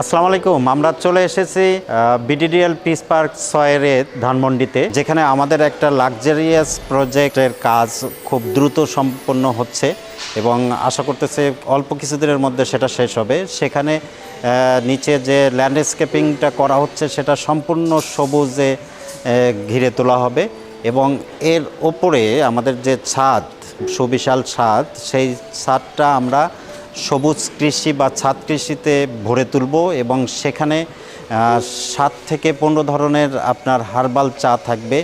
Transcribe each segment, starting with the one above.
আসসালামু আলাইকুম, আমরা চলে এসেছি বিডিডিএল পিস পার্ক ছয়ের ধানমন্ডিতে, যেখানে আমাদের একটা লাক্সারিয়াস প্রজেক্টের কাজ খুব দ্রুত সম্পন্ন হচ্ছে এবং আশা করতেছে অল্প কিছুদিনের মধ্যে সেটা শেষ হবে। সেখানে নিচে যে ল্যান্ডস্কেপিংটা করা হচ্ছে সেটা সম্পূর্ণ সবুজে ঘিরে তোলা হবে এবং এর ওপরে আমাদের যে ছাদ, সুবিশাল ছাদ, সেই ছাদটা আমরা সবুজ কৃষি বা ছাদ কৃষিতে ভরে তুলব এবং সেখানে সাত থেকে পনেরো ধরনের আপনার হার্বাল চা থাকবে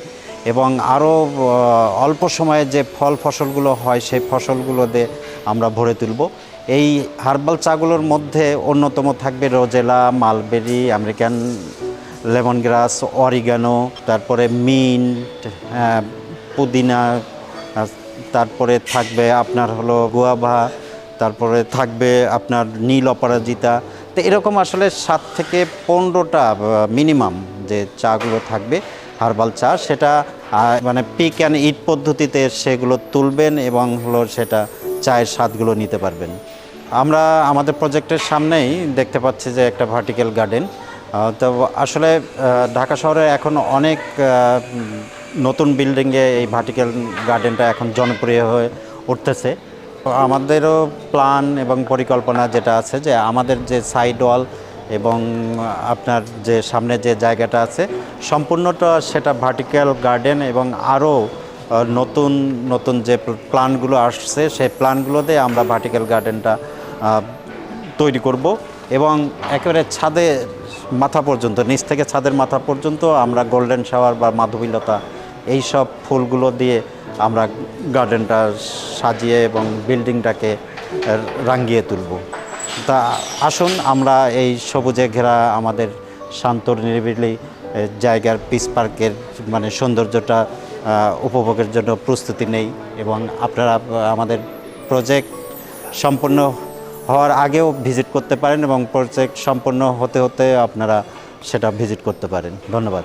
এবং আরও অল্প সময়ে যে ফল ফসলগুলো হয় সেই ফসলগুলো দিয়ে আমরা ভরে তুলব। এই হার্বাল চাগুলোর মধ্যে অন্যতম থাকবে roselle, mulberry, American lemon grass oregano, তারপরে মিন্ট পুদিনা তারপরে থাকবে আপনার হলো গুয়াভা তারপরে থাকবে আপনার নীল অপরাজিতা। তো এরকম আসলে সাত থেকে পনেরোটা মিনিমাম যে চাগুলো থাকবে হার্বাল চা, সেটা মানে পিক অ্যান্ড ইট পদ্ধতিতে সেগুলো তুলবেন এবং হলো সেটা চায়ের স্বাদগুলো নিতে পারবেন। আমরা আমাদের প্রজেক্টের সামনেই দেখতে পাচ্ছি যে একটা ভার্টিক্যাল গার্ডেন তো আসলে ঢাকা শহরে এখন অনেক নতুন বিল্ডিংয়ে এই ভার্টিক্যাল গার্ডেনটা এখন জনপ্রিয় হয়ে উঠতেছে। আমাদেরও প্ল্যান এবং পরিকল্পনা যেটা আছে যে আমাদের যে সাইড ওয়াল এবং আপনার যে সামনে যে জায়গাটা আছে, সম্পূর্ণটা সেটা ভার্টিক্যাল গার্ডেন এবং আরও নতুন নতুন যে প্ল্যানগুলো আসছে, সেই প্ল্যানগুলোতে আমরা ভার্টিক্যাল গার্ডেনটা তৈরি করব এবং একেবারে ছাদে মাথা পর্যন্ত, নিচ থেকে ছাদের মাথা পর্যন্ত আমরা গোল্ডেন শাওয়ার বা মাধবীলতা এই সব ফুলগুলো দিয়ে আমরা গার্ডেনটা সাজিয়ে এবং বিল্ডিংটাকে রাঙ্গিয়ে তুলব। তা আসুন আমরা এই সবুজে ঘেরা আমাদের শান্ত নিরিবিলি জায়গার পিস পার্কের মানে সৌন্দর্যটা উপভোগের জন্য প্রস্তুতি নেই এবং আপনারা আমাদের প্রজেক্ট সম্পূর্ণ হওয়ার আগেও ভিজিট করতে পারেন এবং প্রজেক্ট সম্পন্ন হতে হতে আপনারা সেটা ভিজিট করতে পারেন। ধন্যবাদ।